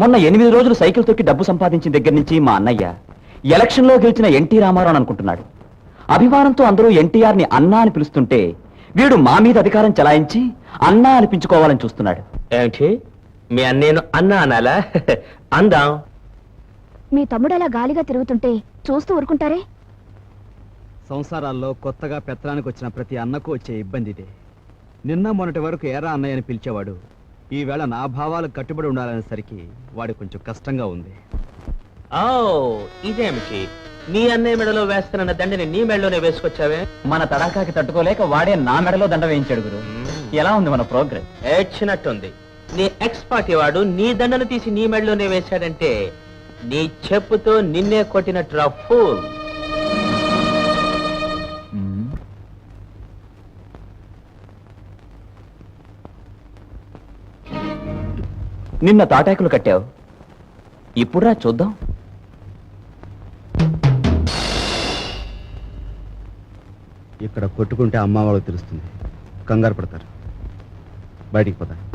మొన్న ఎనిమిది రోజులు సైకిల్ తొక్కి డబ్బు సంపాదించిన దగ్గర నుంచి మా అన్నయ్య ఎలక్షన్లో గెలిచిన ఎన్టీ రామారావు అని అనుకుంటున్నాడు. అభిమానంతో అందరూ ఎన్టీఆర్ని అన్నా అని పిలుస్తుంటే వీడు మా మీద అధికారం చలాయించి అన్నా అనిపించుకోవాలని చూస్తున్నాడు. ఏమిటి? మీ అన్నేను అన్న అనాలా? అందాం. మీ తమ్ముడు అలా గాలిగా తిరుగుతుంటే చూస్తూ ఊరుకుంటారే? సంసారాల్లో కొత్తగా పెత్తనానికి వచ్చిన ప్రతి అన్నకు వచ్చే ఇబ్బంది ఇదే నిన్న మొన్నటి వరకు ఏరా అన్నయ్య అని పిలిచేవాడు ఈవేళ నా భావాలకు కట్టుబడి ఉండాలనేసరికి వాడి కొంచెం కష్టంగా ఉంది. ఓ ఇదేమిటి నీ అన్నయ్య మెడలో వేస్తున్న దండని నీ మెడలోనే వేసుకొచ్చావే? మన తడాకాకి తట్టుకోలేక వాడే నా మెడలో దండ వేయించాడు గురు. ఎలా ఉంది మన ప్రోగ్రెస్? ఏడ్చినట్టుంది. నీ ఎక్స్ పార్టీ వాడు నీ దండను తీసి నీ మెడలోనే వేశాడంటే నీ చెప్పుతో నిన్నే కొట్టినట్టు ఫూల్. నిన్న తాటాకులు కట్టావు. ఇప్పుడురా చూద్దాం. ఇక్కడ కొట్టుకుంటే అమ్మ వాళ్ళకి తెలుస్తుంది. కంగారు పడతారు. బయటికి పోతారు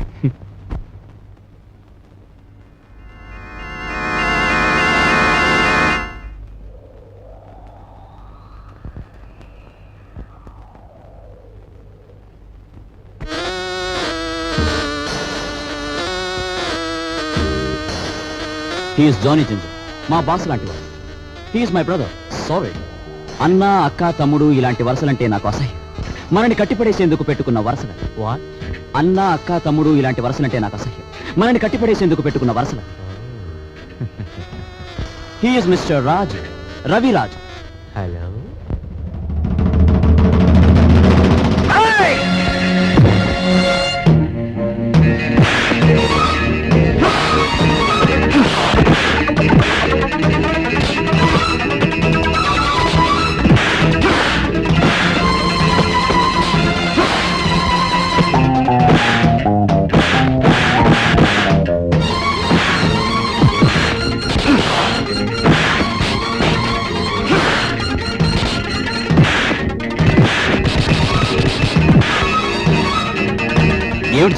హీఈస్ జానీ జింజర్ మా బాస్ లాంటి వాడు. హీఈస్ మై బ్రదర్ సారీ అన్న అక్క తమ్ముడు ఇలాంటి వరుసలంటే నాకు అసహ్యం. మనని కట్టిపడేసేందుకు పెట్టుకున్న వరుసలు. వాట్ అన్న అక్క తమ్ముడు ఇలాంటి వరుసలంటే నాకు అసహ్యం. మనని కట్టిపడేసేందుకు పెట్టుకున్న వరుసలు. He's mister Raj Ravi Raj hello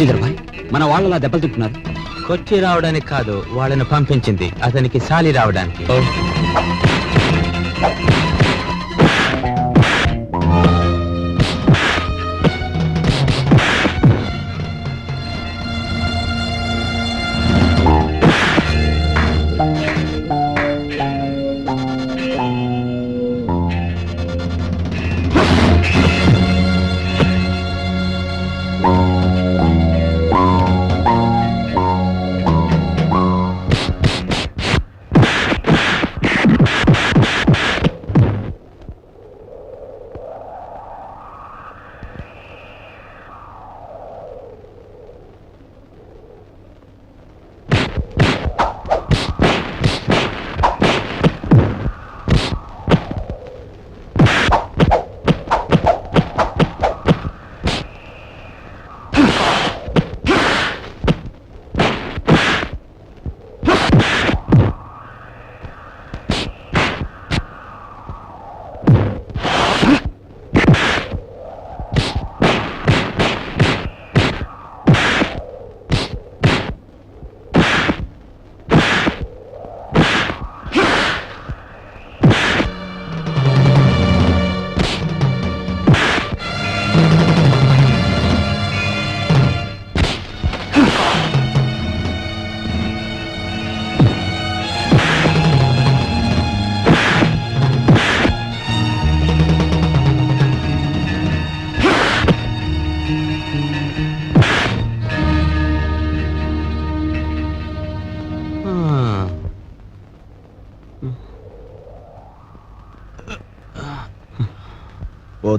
భాయ్ మన వాళ్ళలా దెబ్బలు తింటున్నారు. కొచ్చి రావడానికి కాదు వాళ్ళని పంపించింది. అతనికి సాలి రావడానికి.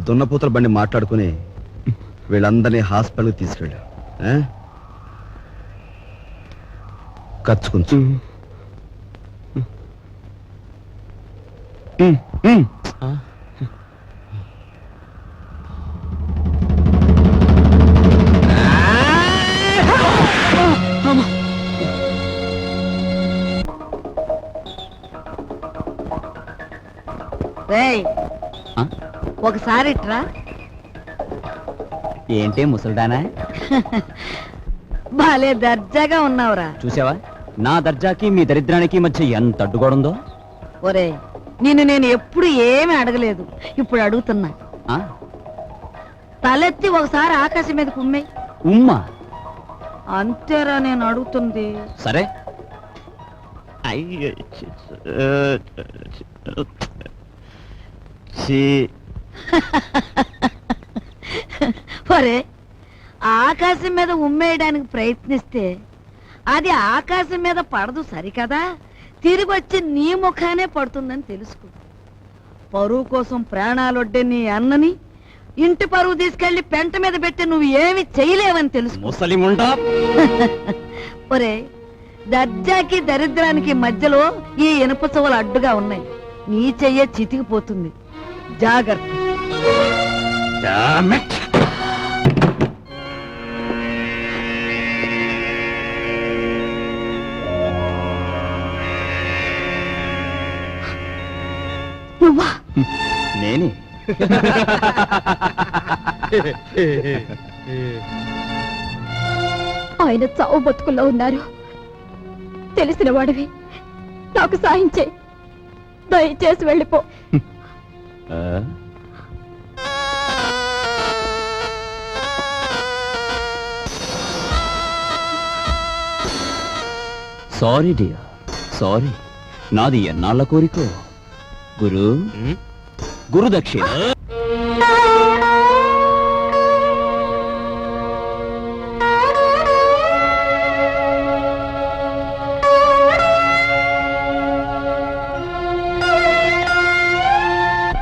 దున్నపోతల బండి మాట్లాడుకుని వీళ్ళందరినీ హాస్పిటల్కి తీసుకెళ్ళు? ఖర్చు కొంచెం రేయ్. ఆ? ఒకసారి ఇట్రా ఏంటే ముసల్దానా భలే దర్జాగా ఉన్నావురా చూసావా నా దర్జాకి మీ దరిద్రానికి మధ్య ఎంత అడ్డుగోడుందో ఒరే నిన్ను నేను ఎప్పుడు ఏమీ అడగలేదు ఇప్పుడు అడుగుతున్నా ఆ? తలెత్తి ఒకసారి ఆకాశం మీద కుమ్మే ఉమ్మా అంతేరా నేను అడుగుతుంది సరే ఒరే ఆకాశం మీద ఉమ్మేయడానికి ప్రయత్నిస్తే అది ఆకాశం మీద పడదు సరికదా? తిరిగి వచ్చి నీ ముఖానే పడుతుందని తెలుసుకో. పరువు కోసం ప్రాణాలొడ్డే నీ అన్నని ఇంటి పరువు తీసుకెళ్ళి పెంట మీద పెట్టి నువ్వు ఏమి చేయలేవని ముండా ఒరే దర్జాకి దరిద్రానికి మధ్యలో ఈ ఇనుప చెవులు అడ్డుగా ఉన్నాయి. నీ చెయ్య చితికిపోతుంది. జాగ్రత్త. నువ్వా? నేనే. ఆయన చావు బతుకుల్లో ఉన్నారు. తెలిసిన వాడివి. నాకు సాయం చేయి. దయచేసి వెళ్ళిపో. Sorry dear sorry. నాది ఎన్నాళ్ళ కోరికో? గురు గురు దక్షిణ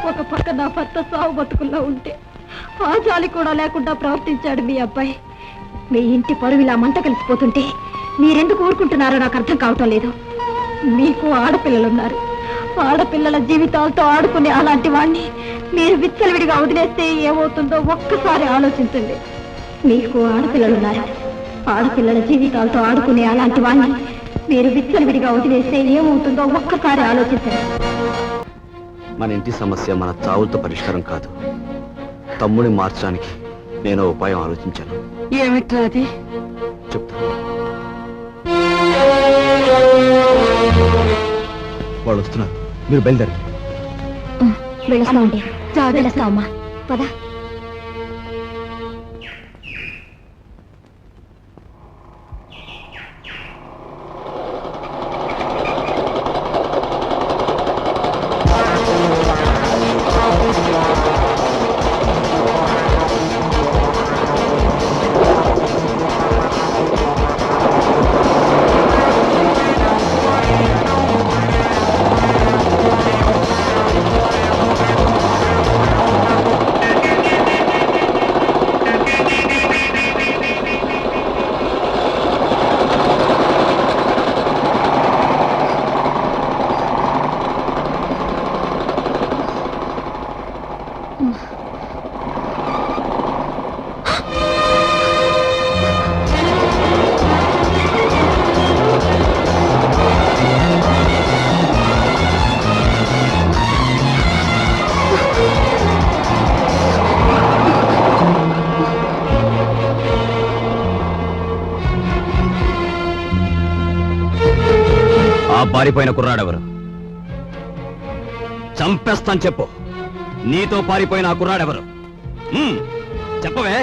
ఒక పక్క నా భర్త సావు బతుకుల్లో ఉంటే ఆ జాలి కూడా లేకుండా ప్రవర్తించాడు మీ అబ్బాయి. మీ ఇంటి పరువు ఇలా మంట కలిసిపోతుంటే మీరెందుకు ఊరుకుంటున్నారో నాకు అర్థం కావటం లేదు. మీకు ఆడపిల్లలున్నారు. ఆడపిల్లల జీవితాలతో ఆడుకునే అలాంటి వాణ్ణి మీరు విచ్చలవిడిగా వదిలేస్తే ఏమవుతుందో ఒక్కసారి ఆలోచించండి. మీకు ఆడపిల్లలున్నారు. ఆడపిల్లల జీవితాలతో ఆడుకునే అలాంటి వాణ్ణి మీరు విచ్చలవిడిగా వదిలేస్తే ఏమవుతుందో ఒక్కసారి ఆలోచించండి. మన ఇంటి సమస్య మన చావులతో పరిష్కారం కాదు. తమ్ముడిని మార్చడానికి నేను ఉపాయం ఆలోచించాను. ఏమిట్రా అది? వాళ్ళు వస్తున్నారు. మీరు బయలుదేరండి. వెళ్ళొస్తామండి. వెళ్ళొస్తామమ్మా. పద. పారిపోయిన కుర్రాడెవరు? చంపేస్తాను చెప్పు. నీతో పారిపోయిన ఆ కుర్రాడెవరు? చెప్పవే.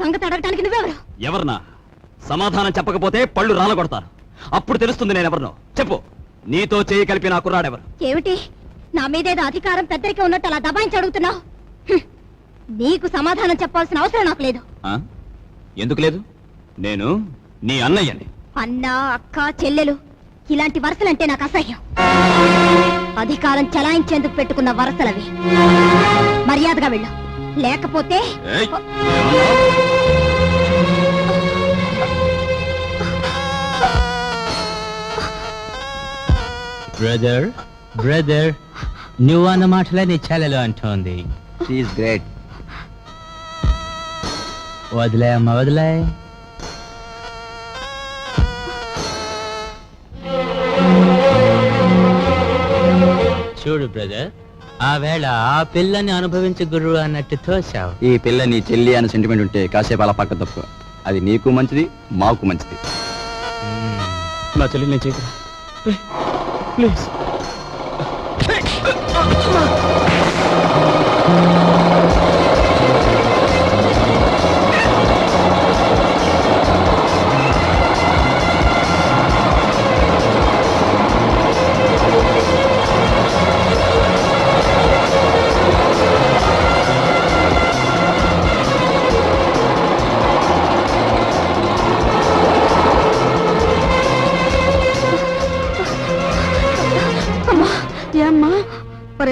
సంగతి అడగటానికి నువ్వెవరు? ఎవర్నా? సమాధానం చెప్పకపోతే పళ్ళు రాలగొడతాను అప్పుడు తెలుస్తుంది నేనెవరినో. చెప్పు నీతో చేయి కలిపిన ఆ కుర్రాడెవరు? ఏమిటి? నా మీదేదో అధికారం పెద్దరికి ఉన్నట్టు అలా దబాయించి అడుగుతున్నావు. నీకు సమాధానం చెప్పాల్సిన అవసరం నాకు లేదు? ఎందుకు లేదు? నేను నీ అన్నయ్యని. అన్న అక్క చెల్లెలు ఇలాంటి వరసలంటే నాకు అసహ్యం. అధికారం చలాయించేందుకు పెట్టుకున్న వరసలవి. మర్యాదగా వెళ్ళు. లేకపోతే ఏయ్, బ్రదర్ బ్రదర్ నువ్వు అన్న మాటలే నీ చెల్లెలు అంటోంది. గ్రేట్ వదిలే అమ్మ వదిలే. చూడు బ్రదర్ ఆ వేళ ఆ పిల్లని అనుభవించు గురువు అన్నట్టు తోశావు. ఈ పిల్ల నీ చెల్లి అనే సెంటిమెంట్ ఉంటే కాసేపు అలా పక్క తప్పు అది నీకు మంచిది మాకు మంచిది. నా చెల్లి నేను చేయకు ప్లీజ్.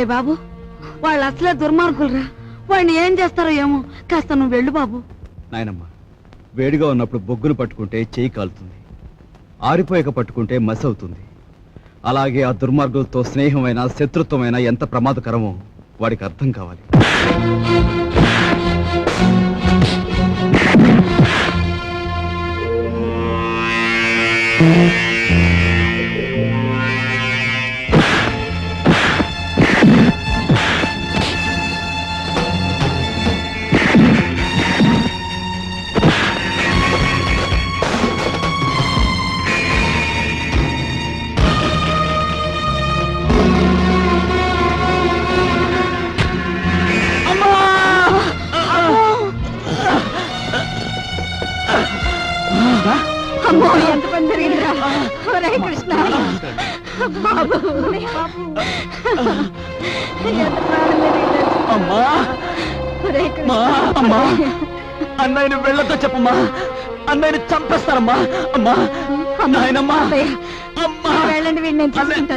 ఒరే బాబు? వాళ్ళు అసలే దుర్మార్గులరా? వాడిని ఏం చేస్తారో ఏమో? కాస్త నువ్వు వెళ్ళు బాబు. నాయనమ్మ వేడిగా ఉన్నప్పుడు బొగ్గును పట్టుకుంటే చేయి కాలుతుంది. ఆరిపోయాక పట్టుకుంటే మసి అవుతుంది. అలాగే ఆ దుర్మార్గులతో స్నేహమైన శత్రుత్వమైన ఎంత ప్రమాదకరమో వాడికి అర్థం కావాలి. అమ్మో ఎంత పని జరిగిందిరా. ఒరే కృష్ణ. బాబు. బాబు ఎంత ప్రాణం జరిగిందిరా. అమ్మా. ఒరే కృష్ణ. అమ్మా అమ్మా. అన్నయ్యని వెళ్ళతో చెప్పమ్మా. అన్నయ్యని చంపేస్తారమ్మా. అమ్మా. నాయనమ్మా. అమ్మా. వెళ్ళండి వీడిని నేను చూసుకుంటాను